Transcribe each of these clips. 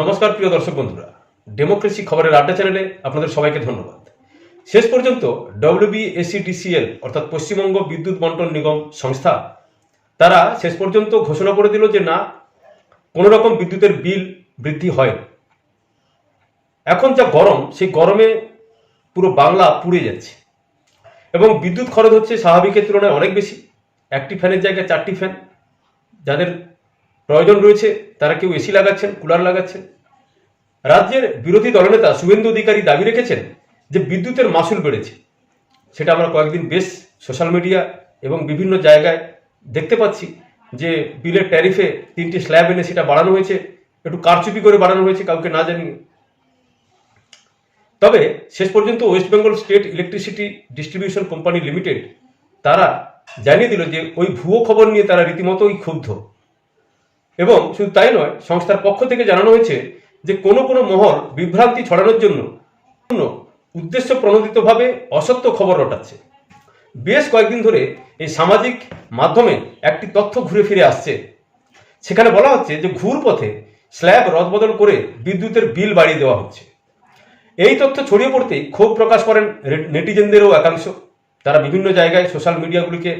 নমস্কার, প্রিয় দর্শক বন্ধুরা। ডেমোক্রেসি খবরের আড্ডা চ্যানেলে আপনাদের সবাইকে ধন্যবাদ। শেষ পর্যন্ত ডব্লিউবিএসিডিসিএল অর্থাৎ পশ্চিমবঙ্গ বিদ্যুৎ বন্টন নিগম সংস্থা, তারা শেষ পর্যন্ত ঘোষণা করে দিল যে না, কোনো রকম বিদ্যুতের বিল বৃদ্ধি হয় এখন যা গরম, সেই গরমে পুরো বাংলা পুড়ে যাচ্ছে। এবং বিদ্যুৎ খরচ হচ্ছে স্বাভাবিকের তুলনায় অনেক বেশি। একটি ফ্যানের জায়গায় চারটি ফ্যান, যাদের প্রয়োজন রয়েছে, তারা কেউ এসি লাগাচ্ছেন, কুলার লাগাচ্ছেন। রাজ্যের বিরোধী দলনেতা শুভেন্দু অধিকারী দাবি রেখেছেন যে বিদ্যুতের মাসুল বেড়েছে। সেটা আমরা কয়েকদিন বেশ সোশ্যাল মিডিয়া এবং বিভিন্ন জায়গায় দেখতে পাচ্ছি যে বিলের ট্যারিফে তিনটি স্ল্যাব এনে সেটা বাড়ানো হয়েছে, একটু কারচুপি করে বাড়ানো হয়েছে, কাউকে না জানিয়ে। তবে শেষ পর্যন্ত West Bengal state electricity distribution company limited তারা জানিয়ে দিল যে ওই ভুয়ো খবর নিয়ে তারা রীতিমতোই ক্ষুব্ধ। এবং শুধু তাই নয়, সংস্থার পক্ষ থেকে জানানো হয়েছে যে কোনো কোনো মহল বিভ্রান্তি ছড়ানোর জন্য উদ্দেশ্য প্রণোদিতভাবে অসত্য খবর রটাচ্ছে। বেশ কয়েকদিন ধরে এই সামাজিক মাধ্যমে একটি তথ্য ঘুরে ফিরে আসছে। সেখানে বলা হচ্ছে যে ঘুর পথে স্ল্যাব রদবদল করে বিদ্যুতের বিল বাড়িয়ে দেওয়া হচ্ছে। এই তথ্য ছড়িয়ে পড়তেই ক্ষোভ প্রকাশ করেন নেটিজেনদেরও একাংশ। তারা বিভিন্ন জায়গায় সোশ্যাল মিডিয়াগুলিকে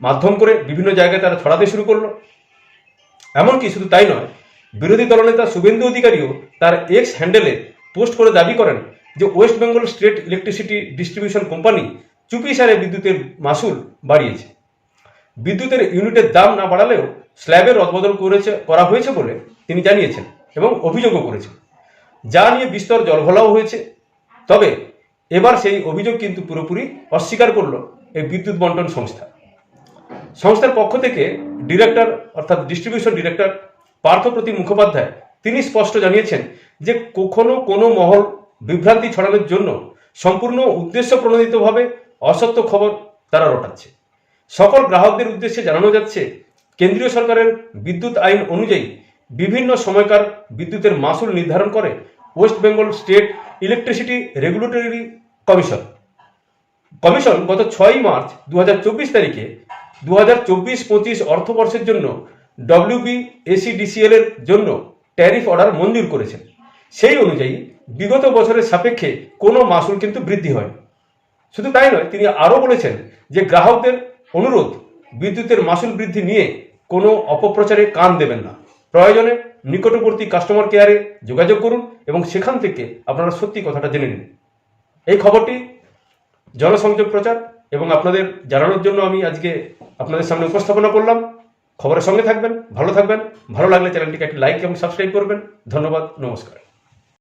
মাধ্যম করে বিভিন্ন জায়গায় তারা ছড়াতে শুরু করল। এমনকি শুধু তাই নয়, বিরোধী দলনেতা শুভেন্দু অধিকারীও তার এক্স হ্যান্ডেলে পোস্ট করে দাবি করেন যে West Bengal state electricity distribution company চুপি চুপিসারে বিদ্যুতের মাসুল বাড়িয়েছে। বিদ্যুতের ইউনিটের দাম না বাড়ালেও স্ল্যাবের রদবদল করেছে, করা হয়েছে বলে তিনি জানিয়েছেন এবং অভিযোগও করেছেন। যা নিয়ে বিস্তর জলঘোলাও হয়েছে। তবে এবার সেই অভিযোগ কিন্তু পুরোপুরি অস্বীকার করল এই বিদ্যুৎ বন্টন সংস্থা। সংস্থার পক্ষ থেকে ডিরেক্টর অর্থাৎ ডিস্ট্রিবিউশন ডিরেক্টর পার্থপ্রতিম মুখোপাধ্যায় তিনি স্পষ্ট জানিয়েছেন যে কখনো কোনো মহল বিভ্রান্তি ছড়ানোর জন্য সম্পূর্ণ উদ্দেশ্য প্রণোদিতভাবে অসত্য খবর তারা রটাচ্ছে। সকল গ্রাহকদের উদ্দেশ্যে জানানো যাচ্ছে, কেন্দ্রীয় সরকারের বিদ্যুৎ আইন অনুযায়ী বিভিন্ন সময়কার বিদ্যুতের মাসুল নির্ধারণ করে West Bengal state electricity regulatory commission. Commission গত ছয়ই মার্চ দু হাজার চব্বিশ তারিখে দু হাজার চব্বিশ পঁচিশ অর্থবর্ষের জন্য ডব্লিউবি এসিডিসিএল এর জন্য ট্যারিফ অর্ডার মঞ্জুর করেছেন। সেই অনুযায়ী বিগত বছরের সাপেক্ষে কোনো মাসুল কিন্তু বৃদ্ধি হয়নি শুধু তাই নয়, তিনি আরও বলেছেন যে গ্রাহকদের অনুরোধ, বিদ্যুতের মাসুল বৃদ্ধি নিয়ে কোনো অপপ্রচারে কান দেবেন না। প্রয়োজনে নিকটবর্তী কাস্টমার কেয়ারে যোগাযোগ করুন এবং সেখান থেকে আপনারা সত্যি কথাটা জেনে নিন। এই খবরটি জনসংযোগ প্রচার এবং আপনাদের জানানোর জন্য আমি আজকে আপনাদের সামনে উপস্থাপনা করলাম। খবরের সঙ্গে থাকবেন, ভালো থাকবেন, ভালো লাগলে চ্যানেলটিকে একটি লাইক এবং সাবস্ক্রাইব করবেন। ধন্যবাদ, নমস্কার।